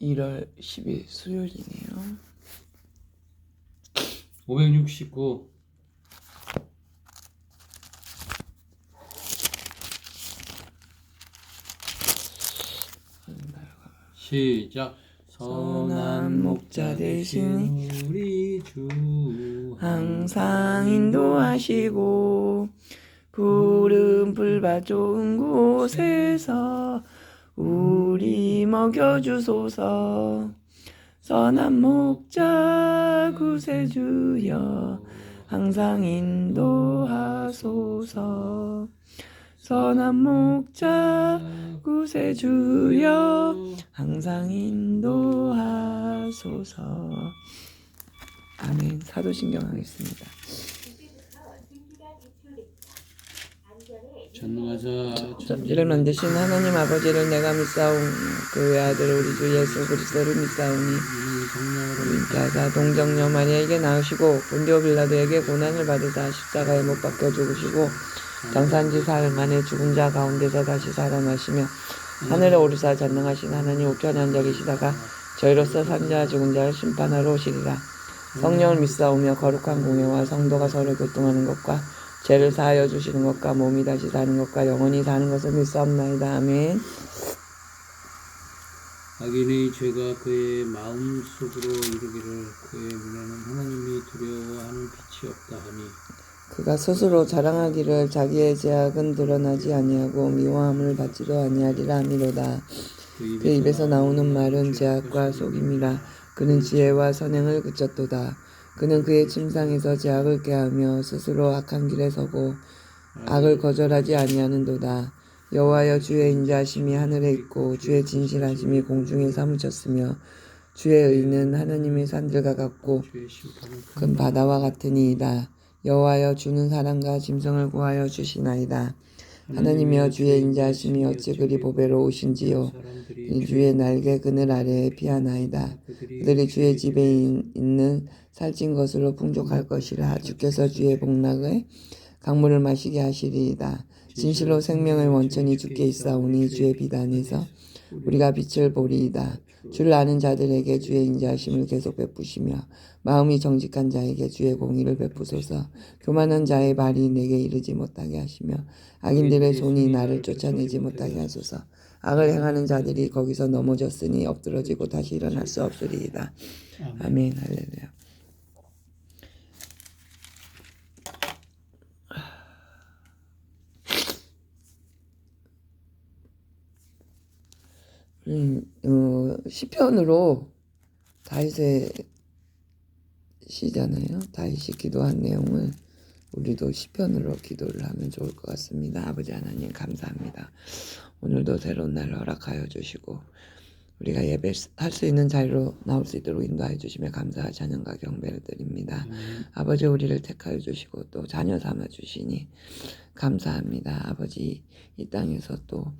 1월 10일 수요일이네요. 569 시작. 선한 목자 되신 우리 주. 항상 인도하시고 푸른 풀밭 좋은 곳에서 우리 먹여주소서. 선한 목자 구세주여 항상 인도하소서. 선한 목자 구세주여 항상 인도하소서. 아멘. 사도신경 하겠습니다 전능하사 천지를 만드신 하나님 아버지를 내가 믿사오니 그 외아들 우리 주 예수 그리스도를 믿사오니 성령으로 자사 동정녀 마리아에게 낳으시고 본디오 빌라도에게 고난을 받으사 십자가에 못 박혀 죽으시고 장산지 사흘 만에 죽은 자 가운데서 다시 살아나시며 하늘에 오르사 전능하신 하나님 우편에 앉아 계시다가 저희로서 산자 죽은 자를 심판하러 오시리라. 성령을 믿사오며 거룩한 공예와 성도가 서로 교통하는 것과 죄를 사하여 주시는 것과 몸이 다시 사는 것과 영원히 사는 것을 믿사옵나이다 아멘 악인의 죄가 그의 마음 속으로 이르기를 그의 눈에는 하나님이 두려워하는 빛이 없다 하니 그가 스스로 자랑하기를 자기의 제약은 드러나지 아니하고 미워함을 받지도 아니하리라 하미로다. 그그 입에서 나오는 말은 제약과 속임이라. 그는 지혜와 선행을 그쳤도다. 그는 그의 침상에서 제약을 깨하며 스스로 악한 길에 서고 악을 거절하지 아니하는도다. 여호와여 주의 인자하심이 하늘에 있고 주의 진실하심이 공중에 사무쳤으며 주의 의는 하나님의 산들과 같고 큰 바다와 같으니이다. 여호와여 주는 사랑과 짐승을 구하여 주시나이다. 하나님이여 주의 인자하심이 어찌 그리 보배로우신지요. 주의 날개 그늘 아래에 피하나이다. 그들이 주의 집에 있- 있는 살찐 것으로 풍족할 것이라 주께서 주의 복락에 강물을 마시게 하시리이다. 진실로 생명의 원천이 주께 있사오니 주의 비단에서 우리가 빛을 보리이다. 줄 아는 자들에게 주의 인자하심을 계속 베푸시며 마음이 정직한 자에게 주의 공의를 베푸소서 교만한 자의 발이 내게 이르지 못하게 하시며 악인들의 손이 나를 쫓아내지 못하게 하소서 악을 행하는 자들이 거기서 넘어졌으니 엎드러지고 다시 일어날 수 없으리이다. 아멘 할렐루야. 음, 어, 시편으로 다윗의 시잖아요. 다윗이 기도한 내용을 우리도 시편으로 기도를 하면 좋을 것 같습니다. 아버지 하나님 감사합니다. 오늘도 새로운 날 허락하여 주시고 우리가 예배할 수 있는 자리로 나올 수 있도록 인도하여 주시며 감사와 찬양과 경배를 드립니다. 아버지 우리를 택하여 주시고 또 자녀 삼아 주시니 감사합니다. 아버지 이 땅에서 또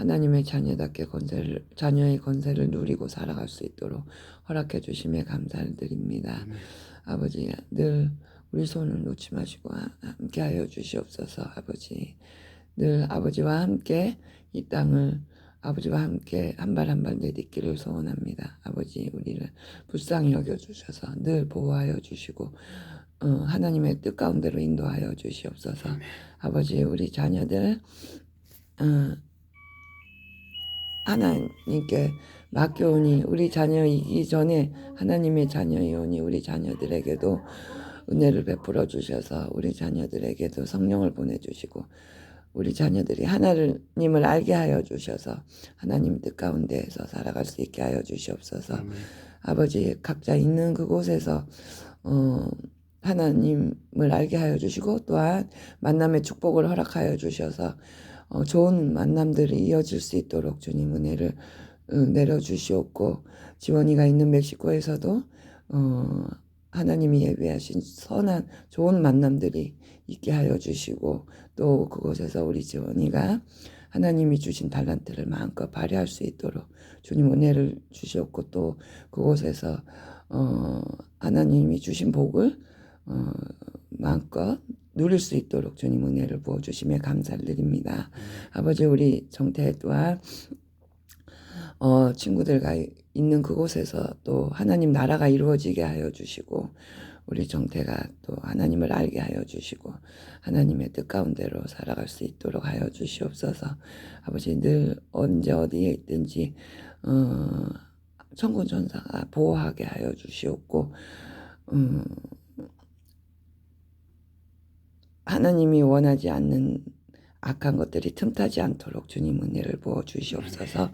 하나님의 자녀답게 건세를 자녀의 건세를 누리고 살아갈 수 있도록 허락해 주심에 감사를 드립니다. 아버지 늘 우리 손을 놓지 마시고 하- 함께 하여 주시옵소서 아버지 늘 아버지와 함께 이 땅을 아버지와 함께 한 발 한 발 내딛기를 소원합니다. 아버지 우리를 불쌍히 여겨 주셔서 늘 보호하여 주시고 어, 하나님의 뜻 가운데로 인도하여 주시옵소서. 아버지 우리 자녀들 어, 하나님께 맡겨오니 우리 자녀이기 전에 하나님의 자녀이오니 우리 자녀들에게도 은혜를 베풀어 주셔서 우리 자녀들에게도 성령을 보내주시고 우리 자녀들이 하나님을 알게 하여 주셔서 하나님 뜻 가운데에서 살아갈 수 있게 하여 주시옵소서. 아버지 각자 있는 그곳에서 어, 하나님을 알게 하여 주시고 또한 만남의 축복을 허락하여 주셔서 어, 좋은 만남들이 이어질 수 있도록 주님 은혜를 어, 내려주시옵고 지원이가 있는 멕시코에서도 어, 하나님이 예배하신 선한 좋은 만남들이 있게 하여 주시고 또 그곳에서 우리 지원이가 하나님이 주신 달란트를 마음껏 발휘할 수 있도록 주님 은혜를 주시옵고 또 그곳에서 어, 하나님이 주신 복을 어, 마음껏 누릴 수 있도록 주님 은혜를 부어 주심에 감사를 드립니다. 아버지 우리 정태 또한 어, 친구들과 있는 그곳에서 또 하나님 나라가 이루어지게 하여 주시고 우리 정태가 또 하나님을 알게 하여 주시고 하나님의 뜻 가운데로 살아갈 수 있도록 하여 주시옵소서. 아버지 늘 언제 어디에 있든지 어, 천군 천사가 보호하게 하여 주시옵고 음, 하나님이 원하지 않는 악한 것들이 틈타지 않도록 주님 은혜를 부어 주시옵소서.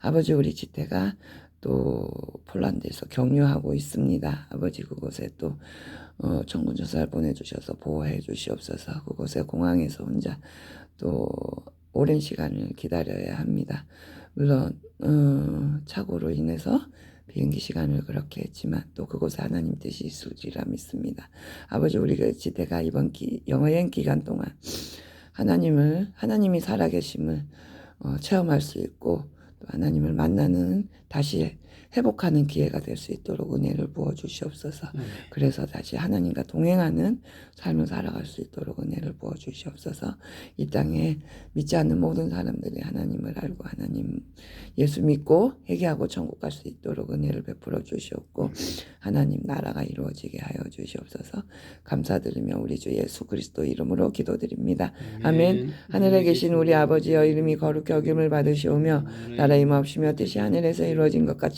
아버지 우리 지태가 또 폴란드에서 격려하고 있습니다. 아버지 그곳에 또 어, 청군조사를 보내주셔서 보호해 주시옵소서. 그곳에 공항에서 혼자 또 오랜 시간을 기다려야 합니다. 물론 어, 착오로 인해서 비행기 시간을 그렇게 했지만 또 그곳에 하나님 뜻이 있으리라 믿습니다. 아버지 우리가 지대가 이번 기, 영어여행 기간 동안 하나님을 하나님이 살아계심을 어, 체험할 수 있고 또 하나님을 만나는 다시 회복하는 기회가 될 수 있도록 은혜를 부어 주시옵소서. 아멘. 그래서 다시 하나님과 동행하는 삶을 살아갈 수 있도록 은혜를 부어 주시옵소서. 이 땅에 믿지 않는 모든 사람들이 하나님을 알고 하나님 예수 믿고 회개하고 천국 갈 수 있도록 은혜를 베풀어 주시옵고 하나님 나라가 이루어지게 하여 주시옵소서. 감사드리며 우리 주 예수 그리스도 이름으로 기도드립니다. 아멘. 하늘에 계신 우리 아버지여 이름이 거룩히 여김을 받으시오며 나라 임하옵시며 뜻이 하늘에서 이루어진 것 같이